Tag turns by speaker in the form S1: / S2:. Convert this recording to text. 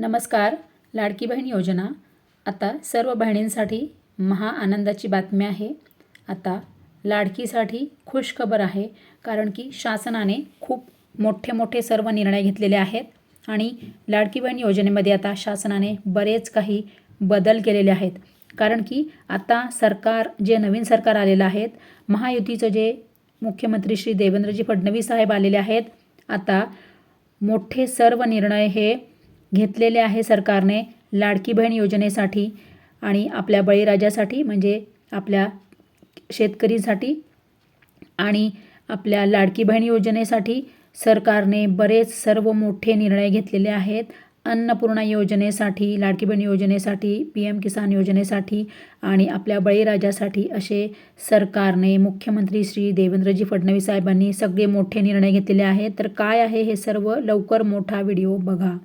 S1: नमस्कार लाडकी बहीण योजना. आता सर्व बहिणींसाठी महा आनंदाची बातमी आहे. आता लाडकीसाठी खुश खबर आहे कारण की शासनाने खूप मोठे मोठे सर्व निर्णय घेतलेले आहेत आणि लाडकी बहीण योजनेमध्ये आता शासनाने बरेच काही बदल केलेले आहेत. कारण की आता सरकार जे नवीन सरकार आलेलं आहेत महायुतीचं जे मुख्यमंत्री श्री देवेंद्रजी फडणवीस साहेब आलेले आहेत आता मोठे सर्व निर्णय हे घेतलेले आहे सरकारने लाडकी बहीण योजनेसाठी आणि आपल्या बळीराजासाठी म्हणजे आपल्या शेतकरीसाठी आणि आपल्या लाडकी बहीण योजनेसाठी सरकारने बरेच सर्व मोठे निर्णय घेतलेले आहेत. अन्नपूर्णा योजनेसाठी लाडकी बहीण योजनेसाठी पी एम किसान योजनेसाठी आणि आपल्या बळीराजासाठी असे सरकारने मुख्यमंत्री श्री देवेंद्रजी फडणवीस साहेबांनी सगळे मोठे निर्णय घेतलेले आहेत. तर काय आहे हे सर्व लवकर मोठा व्हिडिओ बघा.